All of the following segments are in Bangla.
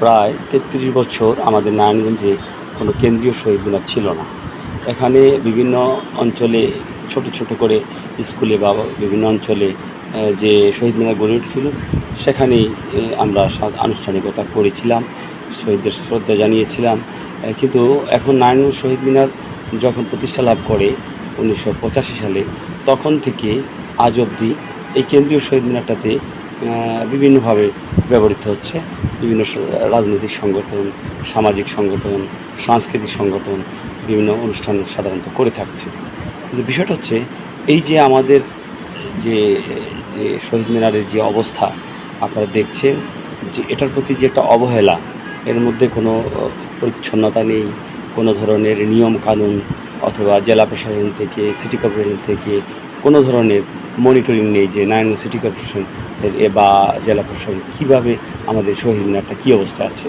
প্রায় তেত্রিশ বছর আমাদের নারায়ণগঞ্জে কোনো কেন্দ্রীয় শহীদ মিনার ছিল না। এখানে বিভিন্ন অঞ্চলে ছোট ছোট করে স্কুলে বা বিভিন্ন অঞ্চলে যে শহীদ মিনার গড়ে উঠেছিল, সেখানেই আমরা আনুষ্ঠানিকতা করেছিলাম, শহীদদের শ্রদ্ধা জানিয়েছিলাম। কিন্তু এখন নারায়ণগঞ্জ শহীদ মিনার যখন প্রতিষ্ঠা লাভ করে উনিশশো পঁচাশি সালে, তখন থেকে আজ অবধি এই কেন্দ্রীয় শহীদ মিনারটাতে বিভিন্নভাবে ব্যবহৃত হচ্ছে। বিভিন্ন রাজনৈতিক সংগঠন, সামাজিক সংগঠন, সাংস্কৃতিক সংগঠন বিভিন্ন অনুষ্ঠান সাধারণত করে থাকছে। কিন্তু বিষয়টা হচ্ছে, এই যে আমাদের যে যে শহীদ মিনারের যে অবস্থা, আপনারা দেখছেন যে এটার প্রতি যে একটা অবহেলা, এর মধ্যে কোনো পরিচ্ছন্নতা নেই, কোনো ধরনের নিয়ম কানুন অথবা জেলা প্রশাসন থেকে সিটি কর্পোরেশন থেকে কোনো ধরনের মনিটরিং নেই যে নারায়ণ সিটি কর্পোরেশন বা জেলা প্রশাসন কীভাবে আমাদের শহীদ মিনারটা কী অবস্থা আছে।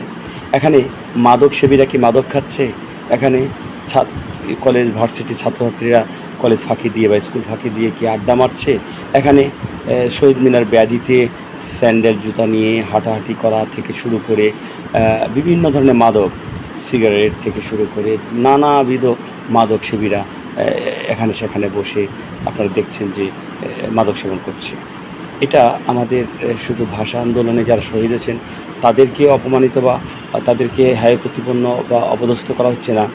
এখানে মাদক সেবীরা কি মাদক খাচ্ছে? এখানে কলেজ ভার্সিটি ছাত্রছাত্রীরা কলেজ ফাঁকি দিয়ে বা স্কুল ফাঁকি দিয়ে কি আড্ডা মারছে? এখানে শহীদ মিনার ব্যাধিতে স্যান্ডেল, জুতা নিয়ে হাঁটাহাঁটি করা থেকে শুরু করে বিভিন্ন ধরনের মাদক সিগারেট থেকে শুরু করে নানাবিধ মাদক সেবীরা এখানে সেখানে বসে আপনারা দেখছেন যে মাদক সেবন করছে। এটা আমাদের শুধু ভাষা আন্দোলনে যারা শহীদ হয়েছেন, তাদেরকে অপমানিত বা তাদেরকে হায় প্রতিপন্ন বা অপদস্থ করা হচ্ছে না।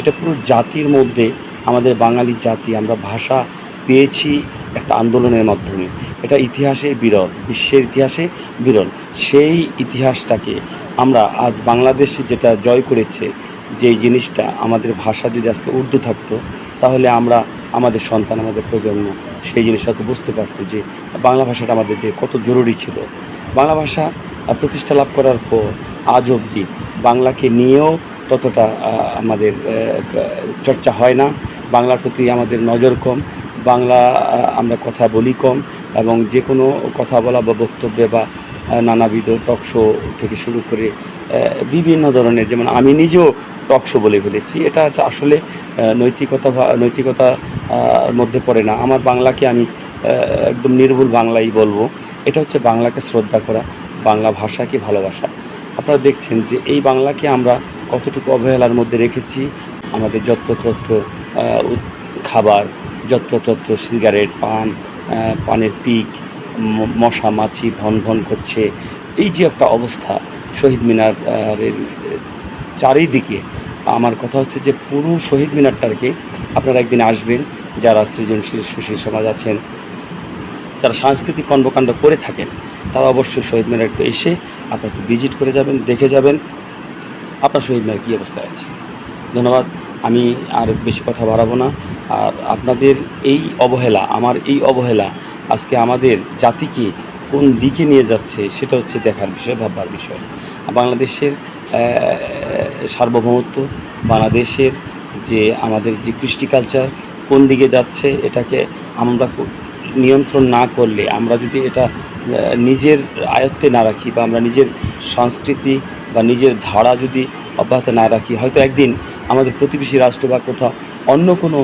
এটা পুরো জাতির মধ্যে, আমাদের বাঙালি জাতি, আমরা ভাষা পেয়েছি একটা আন্দোলনের মাধ্যমে। এটা ইতিহাসে বিরল, বিশ্বের ইতিহাসে বিরল। সেই ইতিহাসটাকে আমরা আজ বাংলাদেশে যেটা জয় করেছে, যেই জিনিসটা আমাদের ভাষা যদি আজকে উর্দু থাকতো, তাহলে আমরা আমাদের সন্তান, আমাদের প্রজন্ম সেই জিনিসটা তো বুঝতে পারতো যে বাংলা ভাষাটা আমাদের যে কত জরুরি ছিল। বাংলা ভাষা প্রতিষ্ঠা লাভ করার পর আজ অবধি বাংলাকে নিয়েও ততটা আমাদের চর্চা হয় না। বাংলার প্রতি আমাদের নজর কম। বাংলা আমরা কথা বলি কম এবং যে কোনো কথা বলা বা বক্তব্যে বা নানাবিধ টক শো থেকে শুরু করে বিভিন্ন ধরনের, যেমন আমি নিজেও টক শো বলে ফেলেছি, এটা হচ্ছে আসলে নৈতিকতা বা- নৈতিকতা মধ্যে পড়ে না। আমার বাংলাকে আমি একদম নির্ভুল বাংলাই বলব। এটা হচ্ছে বাংলাকে শ্রদ্ধা করা, বাংলা ভাষাকে ভালোবাসা। আপনারা দেখছেন যে এই বাংলাকে আমরা কতটুকু অবহেলার মধ্যে রেখেছি, আমাদের যত্রতত্র খাবার যত্রতত্র সিগারেট, পান পানের পিক মশা, মাছি, ভন ভন করছে। এই যে একটা অবস্থা শহীদ মিনার চারিদিকে, আমার কথা হচ্ছে যে পুরো শহীদ মিনারটাকে আপনারা একদিন আসবেন, যারা সৃজনশীল সুশীল সমাজ আছেন, যারা সাংস্কৃতিক কর্মকাণ্ড করে থাকেন, তারা অবশ্যই শহীদ মিনার একটু এসে আপনাকে ভিজিট করে যাবেন, দেখে যাবেন, আপনার শহীদ মিনার কী অবস্থায় আছে। ধন্যবাদ। আমি আর বেশি কথা বাড়াবো না। আর আপনাদের এই অবহেলা, আমার এই অবহেলা আজকে আমাদের জাতিকে কোন দিকে নিয়ে যাচ্ছে সেটা হচ্ছে দেখার বিষয়, ভাববার বিষয়। বাংলাদেশের সার্বভৌমত্ব, বাংলাদেশের যে আমাদের যে কৃষ্টি কালচার কোন দিকে যাচ্ছে এটাকে আমরা নিয়ন্ত্রণ না করলে, আমরা যদি এটা নিজের আয়ত্তে না রাখি বা আমরা নিজের সংস্কৃতি বা নিজের ধারা যদি অব্যাহত না রাখি, হয়তো একদিন আমাদের প্রতিবেশী রাষ্ট্র বা কোথাও অন্য কোনো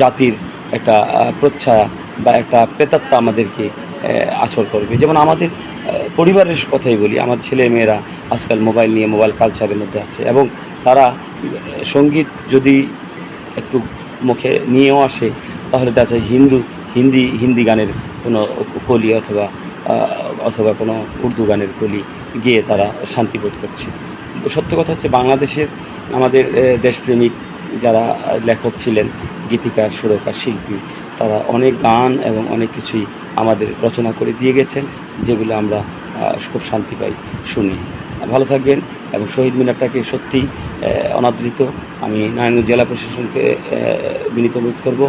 জাতির একটা প্রচ্ছায়া বা একটা প্রেতাত্মা আমাদেরকে আসর করবে। যেমন আমাদের পরিবারের কথাই বলি আমার ছেলে মেয়েরা আজকাল মোবাইল নিয়ে, মোবাইল কালচারের মধ্যে আছে এবং তারা সংগীত যদি একটু মুখে নিয়েও আসে, তাহলে দেখা হিন্দু, হিন্দি হিন্দি গানের কোনো কলি অথবা অথবা কোনো উর্দু গানের কলি গিয়ে তারা শান্তি বোধ করছে। সত্য কথা হচ্ছে বাংলাদেশের আমাদের দেশপ্রেমিক যারা লেখক ছিলেন, গীতিকার, সুরকার, শিল্পী, তারা অনেক গান এবং অনেক কিছুই আমাদের রচনা করে দিয়ে গেছেন, যেগুলো আমরা খুব শান্তি পাই, শুনি। ভালো থাকবেন এবং শহীদ মিনারটাকে সত্যি অনাদৃত। আমি নারায়ণগঞ্জ জেলা প্রশাসনকে বিনীত অনুরোধ করব,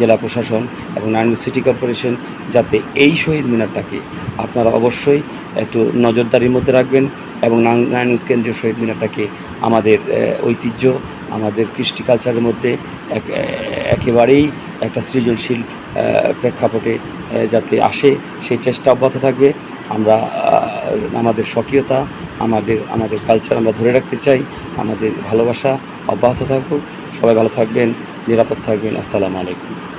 জেলা প্রশাসন এবং নারায়ণগঞ্জ সিটি কর্পোরেশন যাতে এই শহীদ মিনারটাকে আপনারা অবশ্যই একটু নজরদারির মধ্যে রাখবেন। এবং নারায়ণ- নারায়ণগঞ্জ কেন্দ্রীয় শহীদ মিনারটাকে আমাদের ঐতিহ্য, আমাদের কৃষ্টি কালচারের মধ্যে এক একেবারেই একটা সৃজনশীল প্রেক্ষাপটে যাতে আসে সেই চেষ্টা অব্যাহত থাকবে। আমরা আমাদের স্বকীয়তা, আমাদের আমাদের কালচার আমরা ধরে রাখতে চাই, আমাদের ভালোবাসা অব্যাহত থাকুক। সবাই ভালো থাকবেন, নিরাপদ থাকবেন। আসসালামু আলাইকুম।